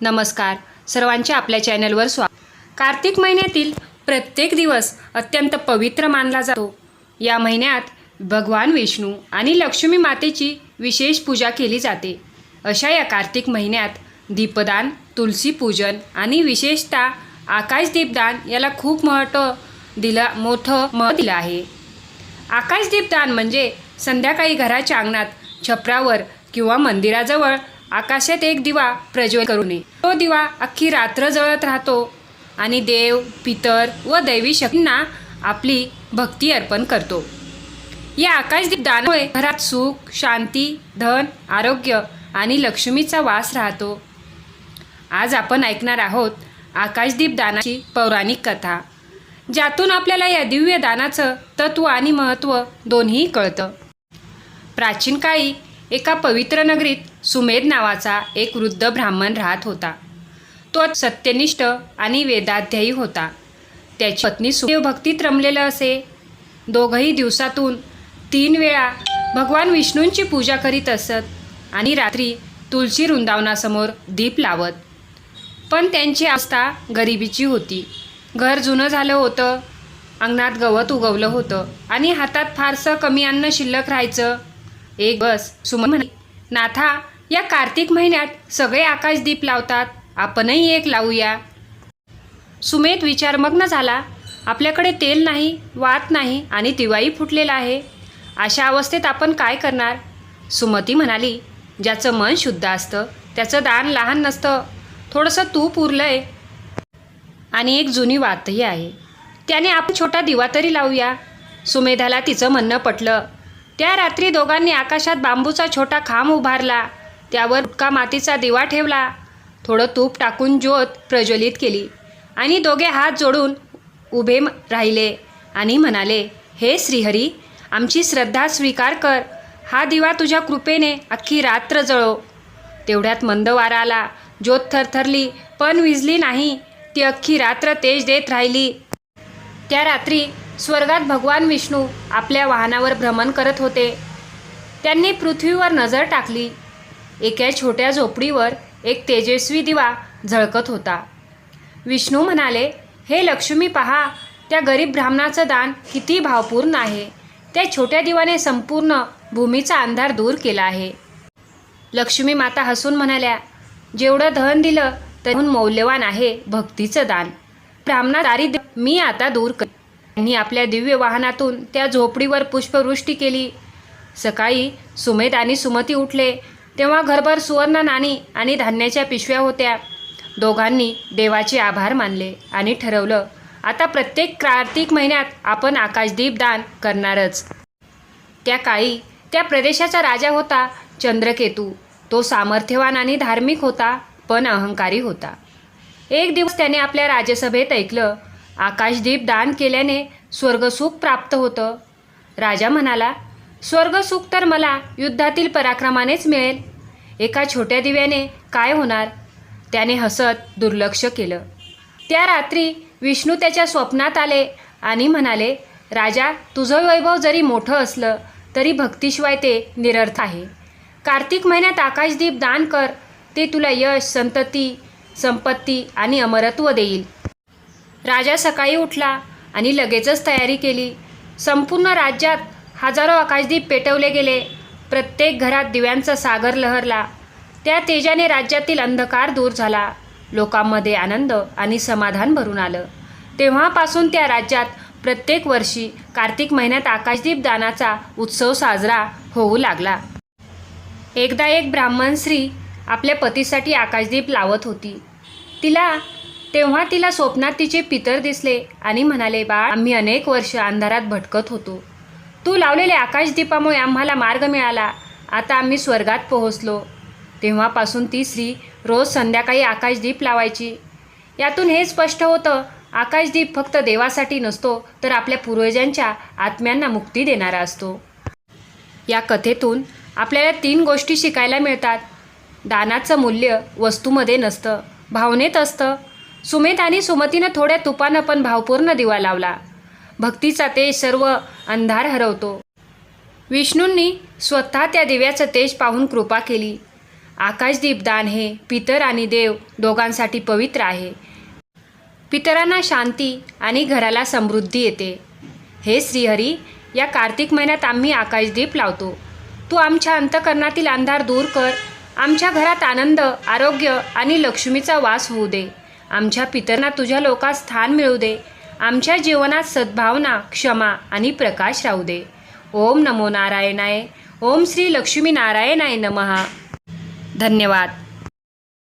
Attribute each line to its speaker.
Speaker 1: नमस्कार. सर्वांचे आपल्या चॅनलवर स्वा कार्तिक महिन्यातील प्रत्येक दिवस अत्यंत पवित्र मानला जातो. या महिन्यात भगवान विष्णू आणि लक्ष्मी मातेची विशेष पूजा केली जाते. अशा या कार्तिक महिन्यात दीपदान तुलसी पूजन आणि विशेषतः आकाश दीपदान याला खूप महत्त्व दिलं मोठं मत दिलं आहे. आकाशदीपदान म्हणजे संध्याकाळी घराच्या अंगणात छपरावर किंवा मंदिराजवळ आकाशात एक दिवा प्रज्वल करू नये. तो दिवा अख्खी रात्र जळत राहतो आणि देव पितर व दैवी शक्तींना आपली भक्ती अर्पण करतो. या आकाशदीप दानामुळे घरात सुख शांती धन आरोग्य आणि लक्ष्मीचा वास राहतो. आज आपण ऐकणार आहोत आकाशदीप दानाची पौराणिक कथा ज्यातून आपल्याला या दिव्य दानाचं तत्व आणि महत्त्व दोन्ही कळतं. प्राचीन काळी एका पवित्र नगरीत सुमेध नावाचा एक वृद्ध ब्राह्मण राहत होता. तो सत्यनिष्ठ आणि वेदाध्यायी होता. त्याची पत्नी सुदेव भक्तीत रमलेलं असे. दोघंही दिवसातून तीन वेळा भगवान विष्णूंची पूजा करीत असत आणि रात्री तुळशी वृंदावनासमोर दीप लावत. पण त्यांची अवस्था गरिबीची होती. घर जुनं झालं होतं. अंगणात गवत उगवलं होतं आणि हातात फारसं कमी अन्न शिल्लक राहायचं एक बस. सुमन म्हणाली नाथा या कार्तिक महिन्यात सगळे आकाशदीप लावतात. आपणही एक लावूया. सुमेध विचारमग्न झाला आपल्याकडे तेल नाही वात नाही आणि दिवाळी फुटलेला आहे. अशा अवस्थेत आपण काय करणार? सुमती म्हणाली ज्याचं मन शुद्ध असतं त्याचं दान लहान नसतं. थोडंसं तूप उरलंय आणि एक जुनी वातही आहे. त्याने आपण छोटा दिवा तरी लावूया. सुमेधाला तिचं म्हणणं पटलं. त्या रात्री दोघांनी आकाशात बांबूचा छोटा खांब उभारला. त्यावर उटका मातीचा दिवा ठेवला. थोडं तूप टाकून ज्योत प्रज्वलित केली आणि दोघे हात जोडून उभे राहिले आणि म्हणाले हे श्रीहरी आमची श्रद्धा स्वीकार कर. हा दिवा तुझ्या कृपेने अख्खी रात्र जळो. तेवढ्यात मंद वारा आला. ज्योत थरथरली पण विजली नाही. ती अख्खी रात्र तेज देत राहिली. त्या रात्री स्वर्गात भगवान विष्णू आपल्या वाहनावर भ्रमण करत होते. त्यांनी पृथ्वीवर नजर टाकली. एका छोट्या झोपडीवर एक तेजस्वी दिवा झळकत होता. विष्णू म्हणाले हे लक्ष्मी पहा त्या गरीब ब्राह्मणाचं दान किती भावपूर्ण आहे. त्या छोट्या दिवाने संपूर्ण भूमीचा अंधार दूर केला आहे. लक्ष्मी माता हसून म्हणाल्या जेवढं धन दिलं त्याहून मौल्यवान आहे भक्तीचं दान. ब्राह्मणा दारिद्र्य मी आता दूर कर त्यांनी आपल्या दिव्य वाहनातून त्या झोपडीवर पुष्पवृष्टी केली. सकाळी सुमेध आणि सुमती उठले. तेव्हा घरभर सुवर्ण नाणी आणि धान्याच्या पिशव्या होत्या. दोघांनी देवाचे आभार मानले आणि ठरवलं आता प्रत्येक कार्तिक महिन्यात आपण आकाशदीप दान करणारच. त्या काळी त्या प्रदेशाचा राजा होता चंद्रकेतू. तो सामर्थ्यवान आणि धार्मिक होता पण अहंकारी होता. एक दिवस त्याने आपल्या राज्यसभेत ऐकलं आकाशदीप दान केल्याने स्वर्गसुख प्राप्त होतं. राजा म्हणाला स्वर्गसुख तर मला युद्धातील पराक्रमानेच मिळेल. एका छोट्या दिव्याने काय होणार? त्याने हसत दुर्लक्ष केलं. त्या रात्री विष्णू त्याच्या स्वप्नात आले आणि म्हणाले राजा तुझं वैभव जरी मोठं असलं तरी भक्तीशिवाय ते निरर्थ आहे. कार्तिक महिन्यात आकाशदीप दान कर ते तुला यश संतती संपत्ती आणि अमरत्व देईल. राजा सकाळी उठला आणि लगेचच तयारी केली. संपूर्ण राज्यात हजारो आकाशदीप पेटवले गेले. प्रत्येक घरात दिव्यांचा सागर लहरला. त्या तेजाने राज्यातील अंधकार दूर झाला. लोकांमध्ये आनंद आणि समाधान भरून आलं. तेव्हापासून त्या राज्यात प्रत्येक वर्षी कार्तिक महिन्यात आकाशदीप दानाचा उत्सव साजरा होऊ लागला. एकदा एक ब्राह्मण स्त्री आपल्या पतीसाठी आकाशदीप लावत होती. तिला तेव्हा तिला स्वप्नात तिचे पितर दिसले आणि म्हणाले बाळ आम्ही अनेक वर्ष अंधारात भटकत होतो. तू लावलेल्या आकाशदीपामुळे आम्हाला मार्ग मिळाला. आता आम्ही स्वर्गात पोहोचलो. तेव्हापासून ती स्त्री रोज संध्याकाळी आकाशदीप लावायची. यातून हे स्पष्ट होतं आकाशदीप फक्त देवासाठी नसतो तर आपल्या पूर्वजांच्या आत्म्यांना मुक्ती देणारा असतो. या कथेतून आपल्याला तीन गोष्टी शिकायला मिळतात. दानाचं मूल्य वस्तूमध्ये नसतं भावनेत असतं सुमेध आणि सुमतीनं थोड्या तुपानं पण भावपूर्ण दिवा लावला. भक्तीचा तेज सर्व अंधार हरवतो. विष्णूंनी स्वतः त्या दिव्याचं तेज पाहून कृपा केली. आकाशदीप दान हे पितर आणि देव दोघांसाठी पवित्र आहे. पितरांना शांती आणि घराला समृद्धी येते. हे श्रीहरी या कार्तिक महिन्यात आम्ही आकाशदीप लावतो. तू आमच्या अंतकरणातील अंधार दूर कर. आमच्या घरात आनंद आरोग्य आणि लक्ष्मीचा वास होऊ दे. आमच्या पितरांना तुझ्या लोकात स्थान मिळू दे. आमच्या जीवनात सद्भावना क्षमा आणि प्रकाश राहू दे. ओम नमो नारायणाय. ओम श्री लक्ष्मी नारायणाय नमहा धन्यवाद.